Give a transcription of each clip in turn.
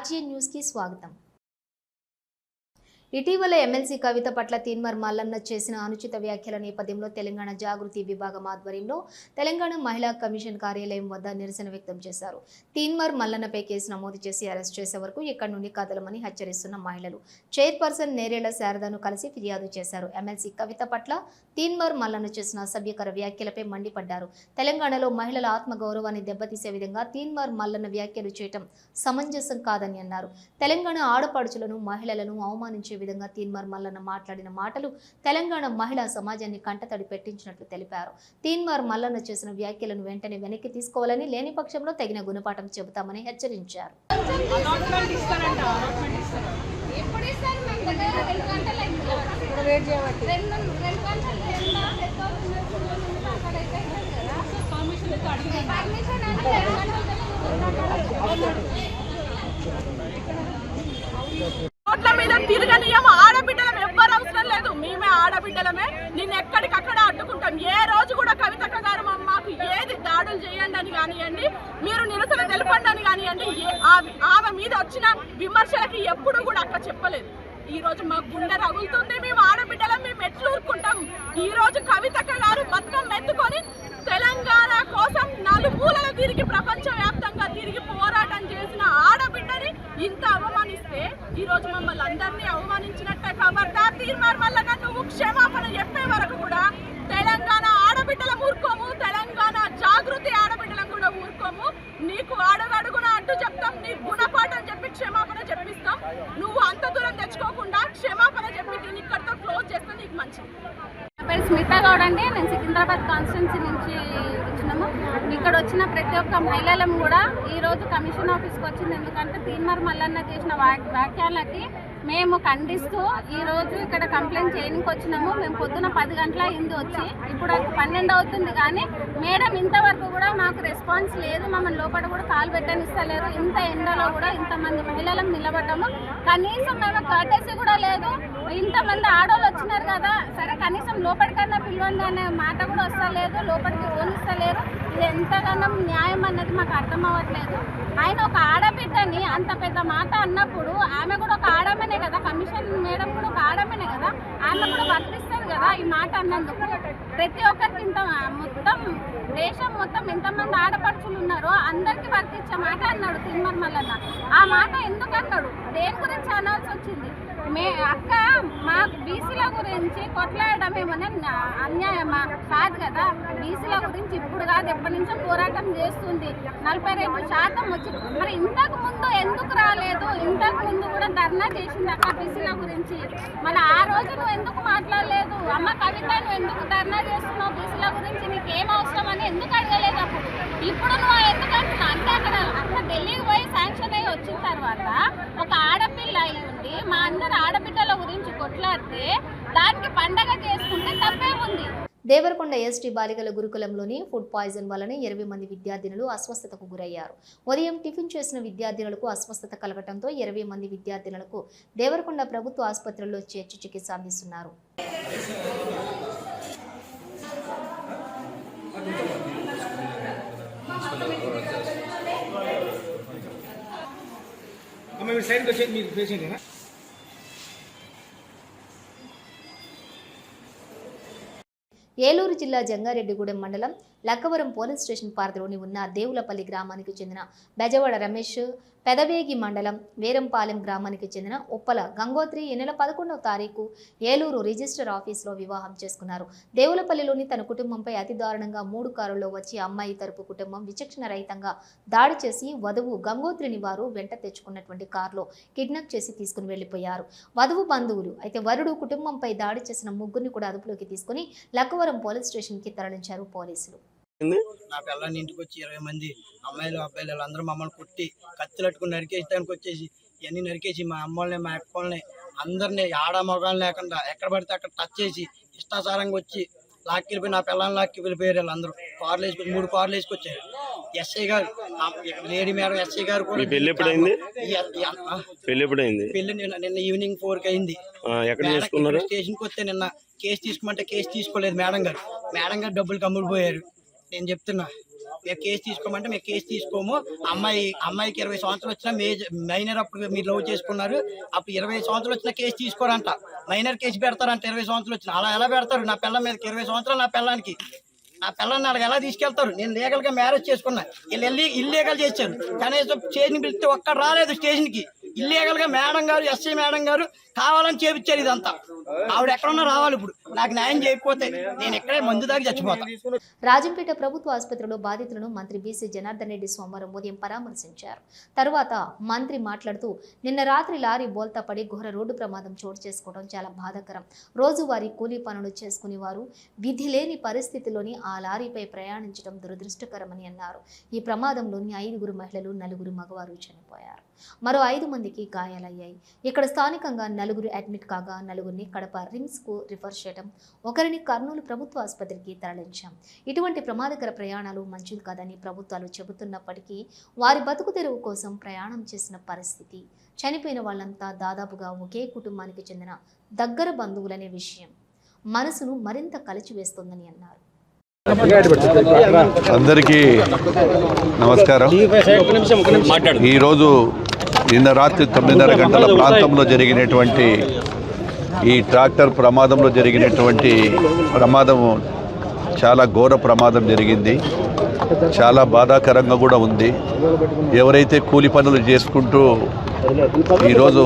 RTN న్యూస్కి స్వాగతం ఇటీవల ఎమ్మెల్సీ కవిత పట్ల తీన్మర్ మల్లన్న చేసిన అనుచిత వ్యాఖ్యల నేపథ్యంలో తెలంగాణ జాగృతి విభాగం ఆధ్వర్యంలో తెలంగాణ మహిళా కమిషన్ కార్యాలయం వద్ద నిరసన వ్యక్తం చేశారు. తీన్మర్ మల్లన్నపై కేసు నమోదు చేసి అరెస్ట్ చేసే వరకు ఇక్కడి నుండి కదలమని హెచ్చరిస్తున్న మహిళలు. చైర్పర్సన్ నేరేళ్ళ శారదను కలిసి ఫిర్యాదు చేశారు. ఎమ్మెల్సీ కవిత పట్ల తీన్మర్ మల్లన్న చేసిన అసభ్యకర వ్యాఖ్యలపై మండిపడ్డారు. తెలంగాణలో మహిళల ఆత్మగౌరవాన్ని దెబ్బతీసే విధంగా తీన్మార్ మల్లన్న వ్యాఖ్యలు చేయటం సమంజసం కాదని అన్నారు. తెలంగాణ ఆడపడుచులను మహిళలను అవమానించే విధంగా తీన్మార్ మల్లన్న మాట్లాడిన మాటలు తెలంగాణ మహిళా సమాజాన్ని కంటతడి పెట్టించినట్లు తెలిపారు. తీన్మార్ మల్లన్న చేసిన వ్యాఖ్యలను వెంటనే వెనక్కి తీసుకోవాలని లేని పక్షంలో తగిన గుణపాఠం చెబుతామని హెచ్చరించారు. ఎప్పుడు ఇస్తారు మేము దగ్గర రెండు గంటలు అయింది రెండు రెండు గంటలు ఎంత ఎంత అవుతుంది అక్కడైతే ఇవ్వదు కదా పర్మిషన్ అంటే రెండు రోడ్ల మీద తిరగనీయం ఆడబిడ్డలం ఎవ్వరు అవసరం లేదు బిడ్డలమే నిన్ను ఎక్కడికక్కడ అడ్డుకుంటాం. ఏ రోజు కూడా కవితక్క గారు మాకు ఏది దాడులు చేయండి అని కానివ్వండి మీరు నిరసన తెలపండి అని కానివ్వండి ఏ- ఆమె ఆమె మీద వచ్చిన విమర్శలకి ఎప్పుడు కూడా అక్కడ చెప్పలేదు. ఈ రోజు మా గుండె రగులుతుంది మేము ఆడబిడ్డలం మేము ఎట్లు ఊరుకుంటాం. ఈ రోజు కవితక్క గారు బతుకం ఎత్తుకొని తెలంగాణ కోసం నలుమూలలు తిరిగి ప్రపంచవ్యాప్తంగా తిరిగి పోరాటం చేసిన ఆడబిడ్డని ఇంత అవమానం ఈ రోజు మమ్మల్ని అందరినీ అవమానించినట్టే కాబట్టి తీర్మార్ వల్ల నువ్వు క్షమాపణ చెప్పే వరకు కూడా తెలంగాణ ఆడబిడ్డల ఊరుకోము తెలంగాణ జాగృతి ఆడబిడ్డలకు కూడా ఊరుకోము నీకు అడుగడుగున అంటూ చెప్తాం నీ గుణపాఠం చెప్పి క్షమాపణ చెప్పిస్తాం. నువ్వు అంత దూరం తెచ్చుకోకుండా క్షమాపణ చెప్పి నేను ఇక్కడితో క్లోజ్ చేస్తే నీకు మంచిది. స్మిత గౌడ్ అండి. నేను సికింద్రాబాద్ కాన్స్టిట్యున్సీ నుంచి వచ్చినాము. ఇక్కడ వచ్చిన ప్రతి ఒక్క మహిళలం కూడా ఈరోజు కమిషన్ ఆఫీస్కి వచ్చింది. ఎందుకంటే తీన్మార్ మల్లన్న చేసిన వా- మేము ఖండిస్తూ ఈరోజు ఇక్కడ కంప్లైంట్ చేయడానికి వచ్చినాము మేము పొద్దున పది గంటల అయింది వచ్చి. ఇప్పుడు పన్నెండు అవుతుంది కానీ మేడం ఇంతవరకు కూడా మాకు రెస్పాన్స్ లేదు. మమ్మల్ని లోపల కూడా కాలు పెట్టనిస్తలేరు. ఇంత ఎండలో కూడా ఇంతమంది మహిళలం నిలబడ్డాము. కనీసం మేము కర్టెసీ కూడా లేదు. ఇంతమంది ఆడవాళ్ళు వచ్చినారు కదా. సరే కనీసం లోపలికన్నా పిలవండి అనే మాట కూడా వస్తలేదు. లోపలికి పోనిస్తలేరు ఇది ఎంతగానో న్యాయం అన్నది మాకు అర్థం అవ్వట్లేదు. ఆయన ఒక ఆడబిడ్డని అంత పెద్ద మాట అన్నప్పుడు ఆమె కూడా ఒక ఆడమనే కదా. కమిషన్ మేడం కూడా ఒక ఆడమనే కదా. ఆమె కూడా వర్తిస్తారు కదా ఈ మాట అన్నందుకు. ప్రతి ఒక్కరికి ఇంత మొత్తం దేశం మొత్తం ఎంతమంది ఆడపడుచులు ఉన్నారో అందరికి వర్తించే మాట అన్నాడు తిరుమల మల్లన్న. ఆ మాట ఎందుకు అన్నాడు? దేని గురించి అనాల్సి వచ్చింది? మే ఇంకా మాకు బీసీల గురించి కొట్లాడడం ఏమన్నా అన్యాయమా? కాదు కదా. బీసీల గురించి ఇప్పుడు కాదు ఎప్పటి నుంచో పోరాటం చేస్తుంది. నలభై రెండు శాతం వచ్చి మరి ఇంతకు ముందు ఎందుకు రాలేదు? ఇంతకు ముందు కూడా ధర్నా చేసింది అక్క బీసీల గురించి. మరి ఆ రోజు నువ్వు ఎందుకు మాట్లాడలేదు? అమ్మ కవిత నువ్వు ఎందుకు ధర్నా చేస్తున్నావు బీసీల గురించి? నీకేం అవసరం అని ఎందుకు అడగలేదు అప్పుడు? ఇప్పుడు నువ్వు ఎందుకు అంటున్నావు? అంటే అక్కడ అక్కడ ఢిల్లీకి పోయి శాంక్షన్ అయ్యి వచ్చిన తర్వాత ఒక ఆడపిల్ల అయి మా అందరు ఆడబిడ్డల గురించి కొట్లాడితే దానికి పండగ చేసుకుంటే తప్పేముంది? దేవరకొండ ఎస్టీ బాలికల గురుకులంలోని ఫుడ్ పాయిజన్ వలన ఇరవై మంది విద్యార్థినులు అస్వస్థతకు గురయ్యారు. ఉదయం టిఫిన్ చేసిన విద్యార్థినులకు అస్వస్థత కలగటంతో ఇరవై మంది విద్యార్థినులకు దేవరకొండ ప్రభుత్వ ఆసుపత్రిలో చేర్చి చికిత్స అందిస్తున్నారు. అమ్మ మీరు సైడ్కి వచ్చేది మీరు పేషెంటేనా ఏలూరు జిల్లా జంగారెడ్డిగూడెం మండలం లక్కవరం పోలీస్ స్టేషన్ పరిధిలోని ఉన్న దేవులపల్లి గ్రామానికి చెందిన బెజవాడ రమేష్ పెదవేగి మండలం వేరంపాలెం గ్రామానికి చెందిన ఉప్పల గంగోత్రి ఈ నెల పదకొండవ తారీఖు ఏలూరు రిజిస్టర్ ఆఫీసులో వివాహం చేసుకున్నారు. దేవులపల్లిలోని తన కుటుంబంపై అతి దారుణంగా మూడు కారుల్లో వచ్చి అమ్మాయి తరపు కుటుంబం విచక్షణ రహితంగా దాడి చేసి వధువు గంగోత్రిని వారు వెంట తెచ్చుకున్నటువంటి కారులో కిడ్నాప్ చేసి తీసుకుని వెళ్ళిపోయారు వధువు బంధువులు అయితే వరుడు కుటుంబంపై దాడి చేసిన ముగ్గురిని కూడా అదుపులోకి తీసుకుని లక్కవరం పోలీస్ స్టేషన్కి తరలించారు పోలీసులు. నా పిల్లని ఇంటికి వచ్చి ఇరవై మంది అమ్మాయిలు అబ్బాయిలు వీళ్ళందరూ మమ్మల్ని కొట్టి కత్తులట్టుకుని నరికేయడానికి వచ్చేసి ఇవన్నీ నరికేసి మా అమ్మల్ని మా అక్కల్ని అందరినీ ఆడ మగాళ్ళు లేకుండా ఎక్కడ పడితే అక్కడ టచ్ చేసి ఇష్టాసారంగా వచ్చి లాక్కి వెళ్ళిపోయి నా పిల్లల్ని లాక్కి వెళ్ళిపోయారు వీళ్ళందరూ. కార్లు వేసుకొని మూడు కార్లు వేసుకొచ్చారు. ఎస్ఐ గారు లేడీ మేడం ఎస్ఐ గారు కూడా పెళ్ళి ఎప్పుడైంది? పెళ్ళి పెళ్ళి నిన్న నిన్న ఈవినింగ్ అయింది. ఆ, ఎక్కడ చేసుకున్నారు? స్టేషన్కి వస్తే నిన్న కేసు తీసుకోమంటే కేసు తీసుకోలేదు మేడం గారు. మేడం గారు డబ్బులు కమ్ముడిపోయారు నేను చెప్తున్నా. మేము కేసు తీసుకోమంటే మేము కేసు తీసుకోము. అమ్మాయి అమ్మాయికి ఇరవై సంవత్సరాలు వచ్చినా మేజర్ మైనర్ అప్పుడు మీరు లవ్ చేసుకున్నారు. అప్పుడు ఇరవై సంవత్సరాలు వచ్చినా కేసు తీసుకోరంట. మైనర్ కేసు పెడతారంట ఇరవై సంవత్సరాలు వచ్చిన. అలా ఎలా పెడతారు? నా పిల్ల మీదకి ఇరవై సంవత్సరాలు నా పిల్లానికి. నా పిల్లని నాకు ఎలా తీసుకెళ్తారు? నేను లీగల్గా మ్యారేజ్ చేసుకున్నా. వీళ్ళు వెళ్ళి ఇల్లీగల్ చేశారు. కనీసం స్టేషన్ పిలిస్తే ఒక్కడ రాలేదు స్టేషన్కి. ఇల్లీగల్గా మేడం గారు ఎస్ఐ మేడం గారు కావాలని చేపించారు ఇదంతా. ఆవిడ ఎక్కడన్నా రావాలి ఇప్పుడు. నాకు న్యాయం చేయకపోతే నేను ఎక్కడే మందు దాకా చచ్చిపోతాను రాజంపేట ప్రభుత్వ ఆసుపత్రిలో బాధితులను మంత్రి బీసీ జనార్దన్ రెడ్డి సోమవారం ఉదయం పరామర్శించారు. తరువాత మంత్రి మాట్లాడుతూ నిన్న రాత్రి లారీ బోల్తా పడి ఘోర రోడ్డు ప్రమాదం చోటు చేసుకోవడం చాలా బాధాకరం. రోజువారీ కూలీ పనులు చేసుకునే వారు విధి లేని పరిస్థితిలోని ఆ లారీపై ప్రయాణించడం దురదృష్టకరమని అన్నారు. ఈ ప్రమాదంలోని ఐదుగురు మహిళలు నలుగురు మగవారు చనిపోయారు. మరో ఐదు మందికి గాయాలయ్యాయి. ఇక్కడ స్థానికంగా నలుగురు అడ్మిట్ కాగా నలుగురిని కడప రిమ్స్కు రిఫర్ చేయడం ఒకరిని కర్నూలు ప్రభుత్వ ఆసుపత్రికి తరలించాం. ఇటువంటి ప్రమాదకర ప్రయాణాలు మంచిది కాదని ప్రభుత్వాలు చెబుతున్నప్పటికీ వారి బతుకు తెరువు కోసం ప్రయాణం చేసిన పరిస్థితి. చనిపోయిన వాళ్ళంతా దాదాపుగా ఒకే కుటుంబానికి చెందిన దగ్గర బంధువులనే విషయం. మనసును మరింత కలిచివేస్తుందని అన్నారు. అందరికీ నమస్కారం. ఈరోజు నిన్న రాత్రి తొమ్మిదిన్నర గంటల ప్రాంతంలో జరిగినటువంటి ఈ ట్రాక్టర్ ప్రమాదంలో జరిగినటువంటి ప్రమాదము చాలా ఘోర ప్రమాదం జరిగింది. చాలా బాధాకరంగా కూడా ఉంది. ఎవరైతే కూలి పనులు చేసుకుంటూ ఈరోజు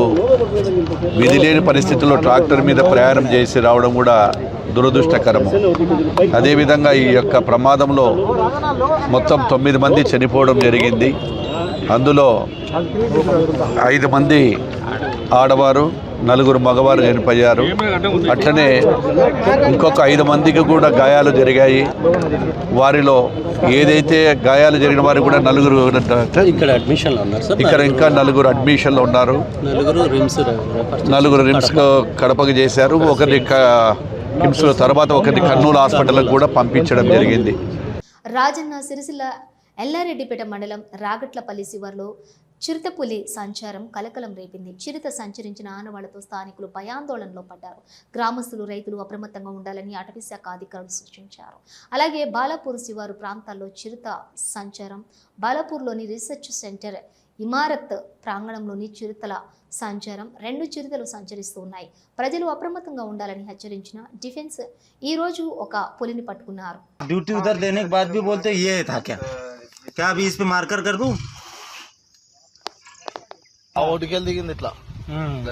విధి లేని పరిస్థితుల్లో ట్రాక్టర్ మీద ప్రయాణం చేసి రావడం కూడా దురదృష్టకరము. అదేవిధంగా ఈ యొక్క ప్రమాదంలో మొత్తం తొమ్మిది మంది చనిపోవడం జరిగింది. అందులో ఐదు మంది ఆడవారు నలుగురు మగవారు చనిపోయారు. అట్లనే ఇంకొక ఐదు మందికి కూడా గాయాలు జరిగాయి. వారిలో ఏదైతే గాయాలు జరిగిన వారు కూడా నలుగురు ఇక్కడ అడ్మిషన్లో ఉన్నారు సార్. ఇక్కడ ఇంకా నలుగురు అడ్మిషన్లు ఉన్నారు. నలుగురు రిమ్స్ రిమ్స్ కడపకు చేశారు. ఒకరిని కిమ్స్ తర్వాత ఒకరిని కర్నూలు హాస్పిటల్కి కూడా పంపించడం జరిగింది. రాజన్న సిరిసిల్ల ఎల్లారెడ్డిపేట మండలం రాగట్లపల్లి శివర్లో చిరుతపులి సంచారం కలకలం రేపింది. చిరుత సంచరించిన ఆనవాళ్ళతో స్థానికులు భయాందోళనలో పడ్డారు. గ్రామస్తులు రైతులు అప్రమత్తంగా ఉండాలని అటవీ శాఖ అధికారులు సూచించారు. అలాగే బాలాపూర్ శివారు ప్రాంతాల్లో చిరుత సంచారం బాలాపూర్లోని రీసెర్చ్ సెంటర్ ఇమారత్ ప్రాంగణంలోని చిరుతల సంచారం రెండు చిరుతలు సంచరిస్తూ ఉన్నాయి. ప్రజలు అప్రమత్తంగా ఉండాలని హెచ్చరించిన డిఫెన్స్ ఈ రోజు ఒక పులిని పట్టుకున్నారు. क्या क्या अभी इस पे मार्कर कर दूं ఆ ఒడికెళ్ళి దిగింది ఇట్లా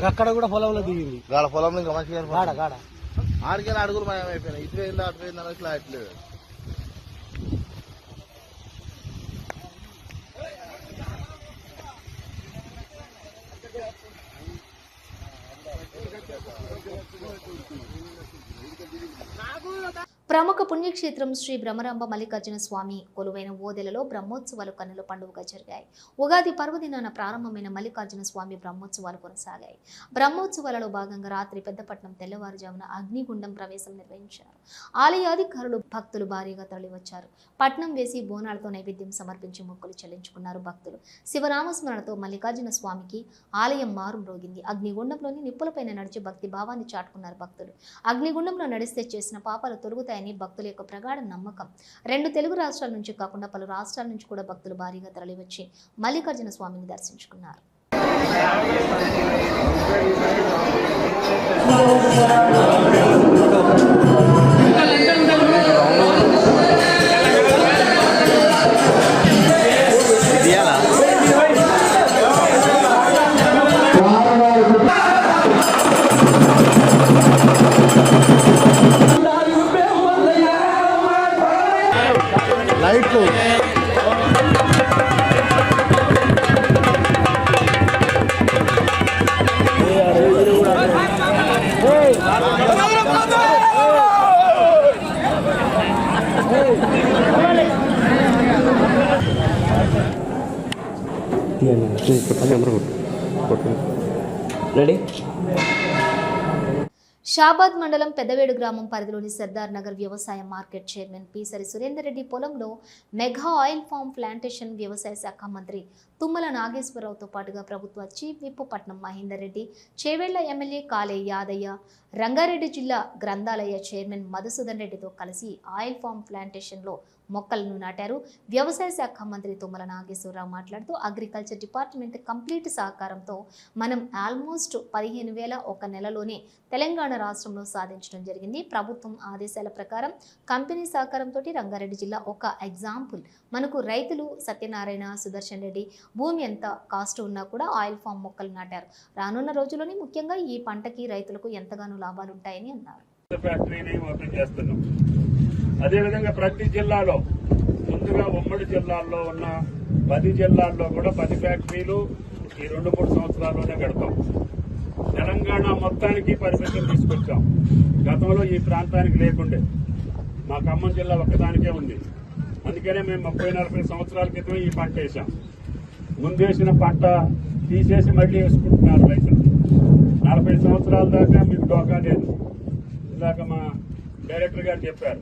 అక్కడ కూడా పొలంలో దిగింది గాడ పొలంలో ఇంకా మంచిగా కనపడుతుంది. ఆడికెళ్ళి అడుగులు భయం అయిపోయినాయి ఇటు పోయిందా అటు పోయిందా అని ఇట్లా అట్లేదు ప్రముఖ పుణ్యక్షేత్రం శ్రీ బ్రహ్మరాంబ మల్లికార్జున స్వామి కొలువైన ఓదెలలో బ్రహ్మోత్సవాలు కన్నుల పండుగగా జరిగాయి. ఉగాది పర్వదినాన ప్రారంభమైన మల్లికార్జున స్వామి బ్రహ్మోత్సవాలు కొనసాగాయి. బ్రహ్మోత్సవాలలో భాగంగా రాత్రి పెద్దపట్నం తెల్లవారుజామున అగ్నిగుండం ప్రవేశం నిర్వహించారు. ఆలయ అధికారులు భక్తులు భారీగా తరలివచ్చారు. పట్నం వేసి బోనాలతో నైవేద్యం సమర్పించి మొక్కులు చెల్లించుకున్నారు భక్తులు. శివనామస్మరణతో మల్లికార్జున స్వామికి ఆలయం మారుమ్రోగింది అగ్నిగుండంలోని నిప్పులపైన నడిచి భక్తి భావాన్ని చాటుకున్నారు భక్తులు. అగ్నిగుండంలో నడిస్తే చేసిన పాపాలు తొలుగుతాయని భక్తుల యొక్క ప్రగాఢ నమ్మకం. రెండు తెలుగు రాష్ట్రాల నుంచి కాకుండా పలు రాష్ట్రాల నుంచి కూడా భక్తులు భారీగా తరలివచ్చి మల్లికార్జున స్వామిని దర్శించుకున్నారు. రెడీ? షాబాద్ మండలం పెద్దవేడు గ్రామం పరిధిలోని సర్దార్ నగర్ వ్యవసాయ మార్కెట్ చైర్మన్ పీసరి సురేందర్ రెడ్డి పొలంలో మెగా ఆయిల్ ఫామ్ ప్లాంటేషన్ వ్యవసాయ శాఖ మంత్రి తుమ్మల నాగేశ్వరరావుతో పాటుగా ప్రభుత్వ చీఫ్ విప్ పట్నం మహేందర్ రెడ్డి చేవెళ్ళ ఎమ్మెల్యే కాలే యాదయ్య రంగారెడ్డి జిల్లా గ్రంథాలయ చైర్మన్ మధుసూదన్ రెడ్డితో కలిసి ఆయిల్ ఫామ్ ప్లాంటేషన్లో మొక్కలను నాటారు. వ్యవసాయ శాఖ మంత్రి తుమ్మల నాగేశ్వరరావు మాట్లాడుతూ అగ్రికల్చర్ డిపార్ట్మెంట్ కంప్లీట్ సహకారంతో మనం ఆల్మోస్ట్ పదిహేను వేల ఒక నెలలోనే తెలంగాణ రాష్ట్రంలో సాధించడం జరిగింది. ప్రభుత్వం ఆదేశాల ప్రకారం కంపెనీ సహకారంతో రంగారెడ్డి జిల్లా ఒక ఎగ్జాంపుల్. మనకు రైతులు సత్యనారాయణ సుదర్శన్ రెడ్డి భూమి ఎంత కాస్ట్ ఉన్నా కూడా ఆయిల్ ఫామ్ మొక్కలు నాటారు. రానున్న రోజుల్లోనే ముఖ్యంగా ఈ పంటకి రైతులకు ఎంతగానో లాభాలు ఉంటాయని అన్నారు. ఫ్యాక్టరీని ఓపెన్ చేస్తున్నాం. అదేవిధంగా ప్రతి జిల్లాలో ముందుగా ఉమ్మడి జిల్లాల్లో ఉన్న పది జిల్లాల్లో కూడా పది ఫ్యాక్టరీలు ఈ రెండు మూడు సంవత్సరాల్లోనే పెడతాం తెలంగాణ మొత్తానికి పరిమితం తీసుకొచ్చాం. గతంలో ఈ ప్రాంతానికి లేకుండే. మా ఖమ్మం జిల్లా ఒక్కదానికే ఉంది. అందుకనే మేము ముప్పై నలభై సంవత్సరాల క్రితం ఈ పంట వేసాం. ముందేసిన పంట తీసేసి మళ్ళీ వేసుకుంటున్నారు రైతులు నలభై సంవత్సరాల దాకా మీకు డోకా లేదు. ఇందాక మా డైరెక్టర్ గారు చెప్పారు.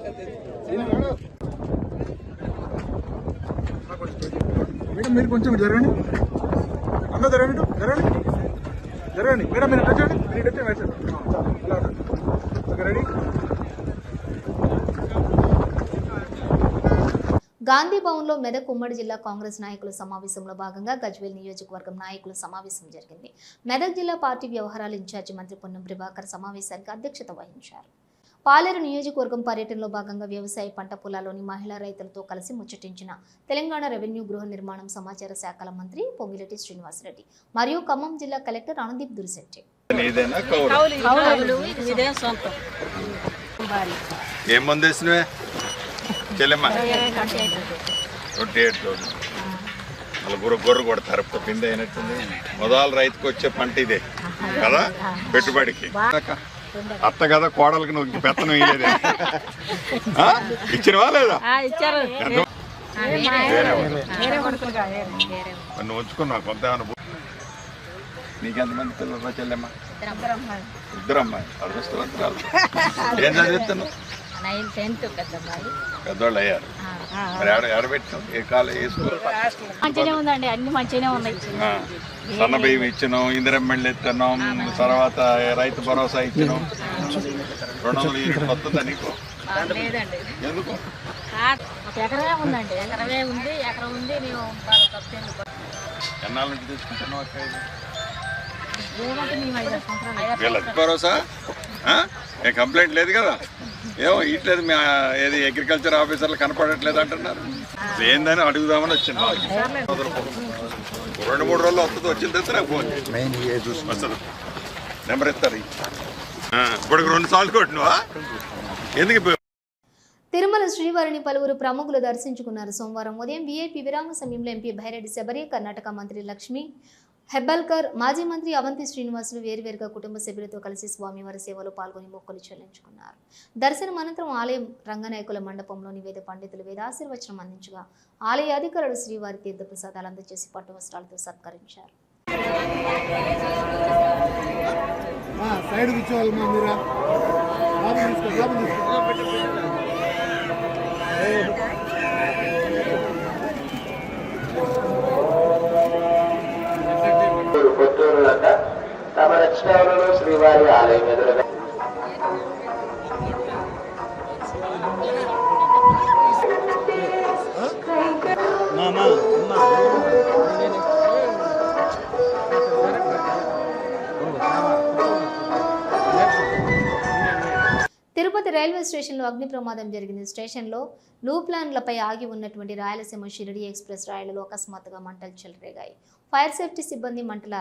మేడం మీరు కొంచెం జరగండి. అందరూ జరగండి జరగండి. జరగండి. మేడం మీరు వచ్చేయండి మీరు వచ్చే వచ్చి ఇలా ఓకే రెడీ. గాంధీ భవన్లో మెదక్ ఉమ్మడి జిల్లా కాంగ్రెస్ నాయకుల సమావేశంలో భాగంగా గజ్వేల్ నియోజకవర్గం నాయకుల సమావేశం జరిగింది. మెదక్ జిల్లా పార్టీ వ్యవహారాల ఇన్ఛార్జి మంత్రి పొన్నం ప్రభాకర్ సమావేశానికి అధ్యక్షత వహించారు. పాలేరు నియోజకవర్గం పర్యటనలో భాగంగా వ్యవసాయ పంట పొలాల్లోని మహిళా రైతులతో కలిసి ముచ్చటించిన తెలంగాణ రెవెన్యూ గృహ నిర్మాణం సమాచార శాఖల మంత్రి పొంగిరెడ్డి శ్రీనివాసరెడ్డి మరియు ఖమ్మం జిల్లా కలెక్టర్ అనుదీప్ దురిశెట్టి. ఏం మంది వేసినవే? చెల్లెమ్మ. ట్వంటీ ఎయిట్ థౌసండ్ మళ్ళీ గుర్ర గొర్రె కొడతారు. ఇప్పుడు పిండి అయినట్టుంది. మొదలు రైతుకు వచ్చే పంట ఇదే. కదా? పెట్టుబడికి. అత్త కదా కోడలకి నువ్వు ఇంక పెత్తనం ఇయ్యలేదే. ఆ? ఇచ్చినవా లేదా? నువ్వు ఉంచుకున్నావు కొంత నీకెంతమంది పిల్లలు చెల్లెమ్మ? ఇద్దరు అమ్మాయి అదృష్టవంతురాలు ఏం చదివిస్తున్నావు? పెద్దవాళ్ళు అయ్యారు. మంచిగానే ఉందండి అన్ని మంచిగానే ఉన్నాయి. సన్న బియ్యం ఇచ్చినాం ఇందిరం మెళ్ళు ఎత్తున్నాం తర్వాత రైతు భరోసా ఇచ్చినాం. రెండు వందల వస్తుందా నీకు? లేదండి. ఎందుకు? ఒక ఎకరమే ఉందండి ఎకరమే ఉంది ఎకరం ఉంది మేము బాగా తప్పేందుకు ఎన్నాళ్ళ నుంచి అక్క భరోసా? కంప్లైంట్ లేదు కదా? ఏమో ఇట్లేదు మీ ఏది అగ్రికల్చర్ ఆఫీసర్లు కనపడట్లేదు అంటున్నారు. ఏందని అడుగుదామని వచ్చింది. రెండు మూడు రోజులు వస్తుంది వచ్చిన తర్వాత నాకు ఫోన్. వస్తుంది. నెంబర్ ఇస్తారు. ఇప్పుడు రెండు సార్లు కొట్టినవా? ఎందుకు తిరుమల శ్రీవారిని పలువురు ప్రముఖులు దర్శించుకున్నారు సోమవారం ఉదయం. వీఐపీ విరామ సమయంలో ఎంపీ భైరెడ్డి శబరి కర్ణాటక మంత్రి లక్ష్మి హెబ్బల్కర్ మాజీ మంత్రి అవంతి శ్రీనివాసులు వేరువేరుగా కుటుంబ సభ్యులతో కలిసి స్వామివారి సేవలో పాల్గొని మొక్కలు చెల్లించుకున్నారు. దర్శనం అనంతరం ఆలయం రంగనాయకుల మండపంలోని వేద పండితులు వేదాశీర్వచనం అందించగా ఆలయ అధికారులు శ్రీవారి తీర్థప్రసాదాలు అందజేసి పట్టు వస్త్రాలతో సత్కరించారు. సైడ్ తమ రచనలలో శ్రీవారి ఆలయం ఎదురుగా. తిరుపతి రైల్వే స్టేషన్లో అగ్ని ప్రమాదం జరిగింది. స్టేషన్లో లూప్లాన్లపై ఆగి ఉన్నటువంటి రాయలసీమ షిరిడి ఎక్స్ప్రెస్ రైళ్ళలో అకస్మాత్తుగా మంటలు చెలరేగాయి. ఫైర్ సేఫ్టీ సిబ్బంది మంటలు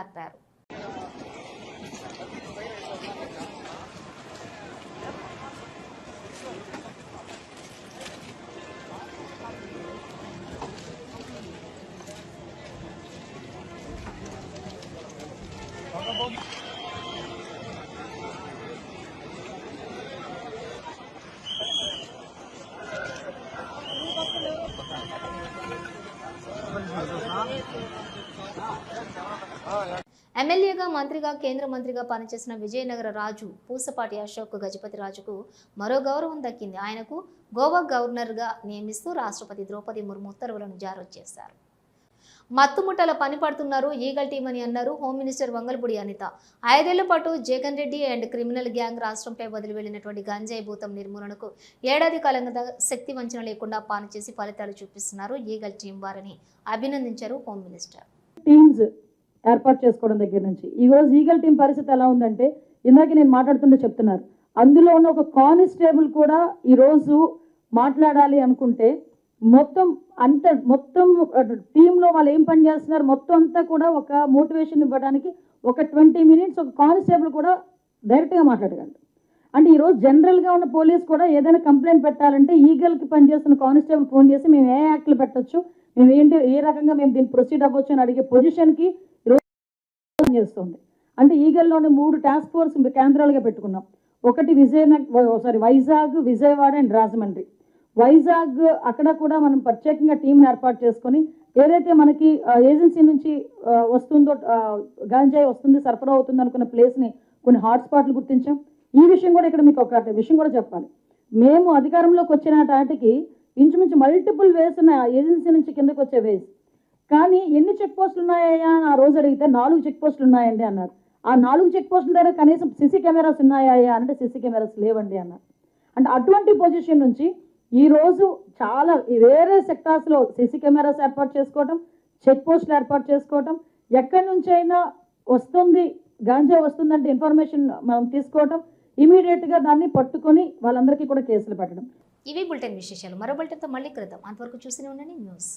మంత్రిగా కేంద్ర మంత్రిగా పనిచేసిన విజయనగర రాజు పూసపాటి అశోక్ గజపతి రాజుకు మరో గౌరవం దక్కింది. ఆయనకు గోవా గవర్నర్గా నియమిస్తూ రాష్ట్రపతి ద్రౌపది ముర్ము ఉత్తర్వులను జారీ చేశారు. మత్తుముట్టల పని పడుతున్నారు ఈగల్ టీం అని అన్నారు హోమ్ మినిస్టర్ వంగల్పూడి అనిత. ఐదేళ్ళ పాటు Jagan Reddy and criminal gang రాష్ట్రంపై వదిలి వెళ్ళినటువంటి గంజాయి భూతం నిర్మూలనకు ఏడాది కాలంగా శక్తి వంచన లేకుండా పనిచేసి ఫలితాలు చూపిస్తున్నారు ఈగల్ టీం వారని అభినందించారు హోమ్ మినిస్టర్. ఏర్పాటు చేసుకోవడం దగ్గర నుంచి. ఈరోజు ఈగల్ టీం పరిస్థితి ఎలా ఉందంటే ఇందాక నేను మాట్లాడుతుంటే చెప్తున్నారు. అందులో ఉన్న ఒక కానిస్టేబుల్ కూడా ఈరోజు మాట్లాడాలి అనుకుంటే మొత్తం అంత మొత్తం టీంలో వాళ్ళు ఏం పని చేస్తున్నారు మొత్తం అంతా కూడా ఒక మోటివేషన్ ఇవ్వడానికి ఒక ట్వంటీ మినిట్స్ ఒక కానిస్టేబుల్ కూడా డైరెక్ట్గా మాట్లాడగలరు అంటే ఈరోజు జనరల్గా ఉన్న పోలీస్ కూడా ఏదైనా కంప్లైంట్ పెట్టాలంటే ఈగల్కి పనిచేస్తున్న కానిస్టేబుల్ ఫోన్ చేసి మేము ఏ యాక్ట్లు పెట్టొచ్చు? మేము ఏంటి ఏ రకంగా మేము దీన్ని ప్రొసీడ్ అవ్వచ్చు అని అడిగే పొజిషన్కి ఈరోజు చేస్తుంది. అంటే ఈగల్లోని మూడు టాస్క్ ఫోర్స్ కేంద్రాలుగా పెట్టుకున్నాం. ఒకటి విజయనగర్ సారీ వైజాగ్ విజయవాడ అండ్ రాజమండ్రి. వైజాగ్ అక్కడ కూడా మనం ప్రత్యేకంగా టీంని ఏర్పాటు చేసుకొని ఏదైతే మనకి ఏజెన్సీ నుంచి వస్తుందో గాంజాయి వస్తుంది సరఫరా అవుతుంది అనుకున్న ప్లేస్ని కొన్ని హాట్స్పాట్లు గుర్తించాం. ఈ విషయం కూడా ఇక్కడ మీకు ఒక విషయం కూడా చెప్పాలి. మేము అధికారంలోకి వచ్చిన టాటికి ఇంచుమించు మల్టిపుల్ వేస్ ఉన్న ఏజెన్సీ నుంచి కిందకు వచ్చే వేస్ కానీ ఎన్ని చెక్ పోస్టులు ఉన్నాయా ఆ రోజు అడిగితే నాలుగు చెక్ పోస్టులు ఉన్నాయండి అన్నారు. ఆ నాలుగు చెక్ పోస్టుల దగ్గర కనీసం సిసి కెమెరాస్ ఉన్నాయా అంటే సిసి కెమెరాస్ లేవండి అన్నారు. అంటే అటువంటి పొజిషన్ నుంచి ఈ రోజు చాలా వేరే సెక్టార్స్లో సిసి కెమెరాస్ ఏర్పాటు చేసుకోవటం చెక్ పోస్టులు ఏర్పాటు చేసుకోవటం ఎక్కడి నుంచి అయినా వస్తుంది గాంజా వస్తుందంటే ఇన్ఫర్మేషన్ మనం తీసుకోవటం ఇమీడియట్గా దాన్ని పట్టుకొని వాళ్ళందరికీ కూడా కేసులు పెట్టడం. ఇవి బులెటిన్ విశేషాలు. మరో బులెటిన్తో మళ్ళీ కలుద్దాం. అంతవరకు చూస్తూనే ఉండండి. న్యూస్.